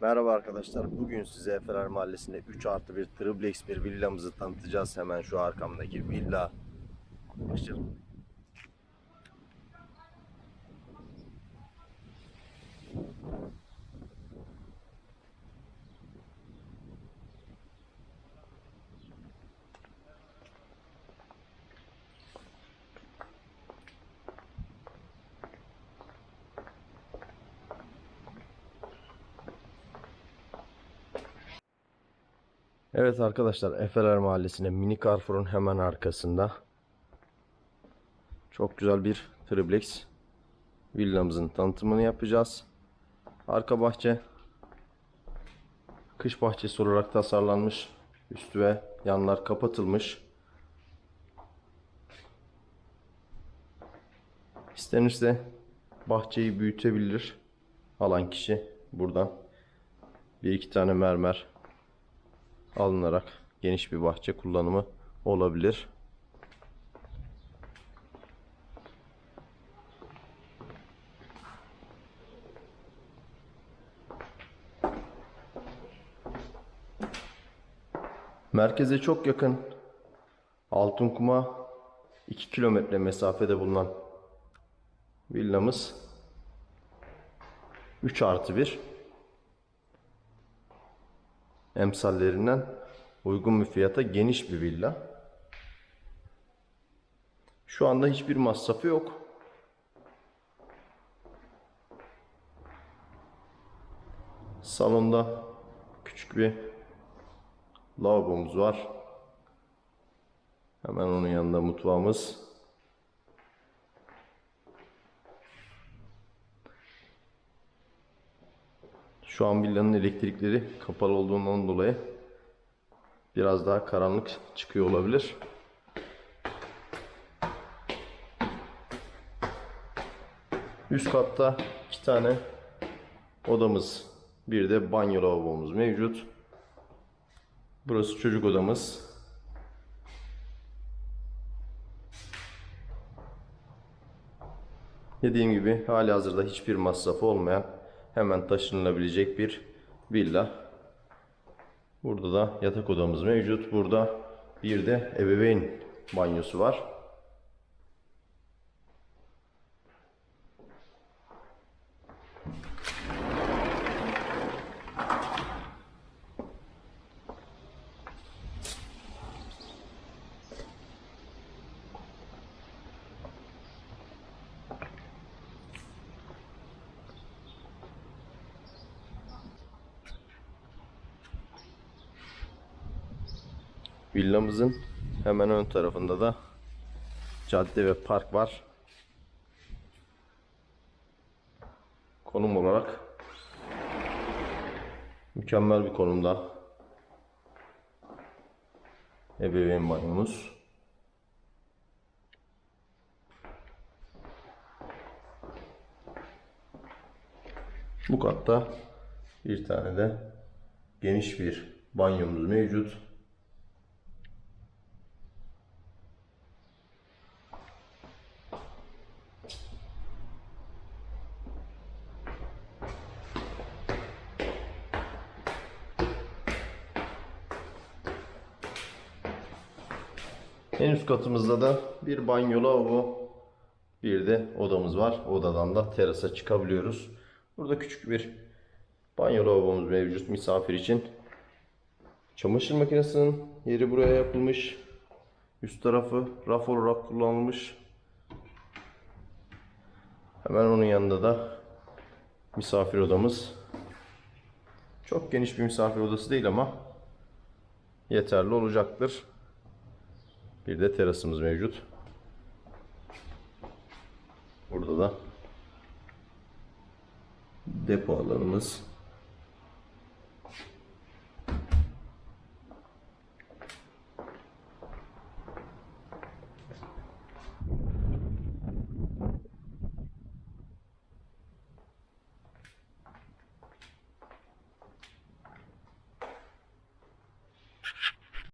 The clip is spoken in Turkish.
Merhaba arkadaşlar. Bugün size Efeler Mahallesi'nde 3 artı 1 triplex bir villamızı tanıtacağız. Hemen şu arkamdaki villa. Başlayalım. Evet arkadaşlar Efeler Mahallesi'nde mini Carrefour'un hemen arkasında çok güzel bir triplex villamızın tanıtımını yapacağız. Arka bahçe kış bahçesi olarak tasarlanmış. Üstü ve yanlar kapatılmış. İstenirse bahçeyi büyütebilir alan kişi buradan bir iki tane mermer alınarak geniş bir bahçe kullanımı olabilir. Merkeze çok yakın Altınkum'a 2 kilometre mesafede bulunan villamız 3 artı 1 emsallerinden uygun bir fiyata geniş bir villa. Şu anda hiçbir masrafı yok. Salonda küçük bir lavabomuz var. Hemen onun yanında mutfağımız. Şu an villanın elektrikleri kapalı olduğundan dolayı biraz daha karanlık çıkıyor olabilir. Üst katta iki tane odamız, bir de banyo lavabomuz mevcut. Burası çocuk odamız. Dediğim gibi hali hazırda hiçbir masrafı olmayan hemen taşınılabilecek bir villa. Burada da yatak odamız mevcut. Burada bir de ebeveyn banyosu var. Villamızın hemen ön tarafında da cadde ve park var. Konum olarak mükemmel bir konumda. Ebeveyn banyomuz. Bu katta bir tane de geniş bir banyomuz mevcut. En üst katımızda da bir banyo lavabo, bir de odamız var. Odadan da terasa çıkabiliyoruz. Burada küçük bir banyo lavabomuz mevcut misafir için. Çamaşır makinesinin yeri buraya yapılmış. Üst tarafı raf olarak kullanılmış. Hemen onun yanında da misafir odamız. Çok geniş bir misafir odası değil ama yeterli olacaktır. Bir de terasımız mevcut. Burada da depo alanımız.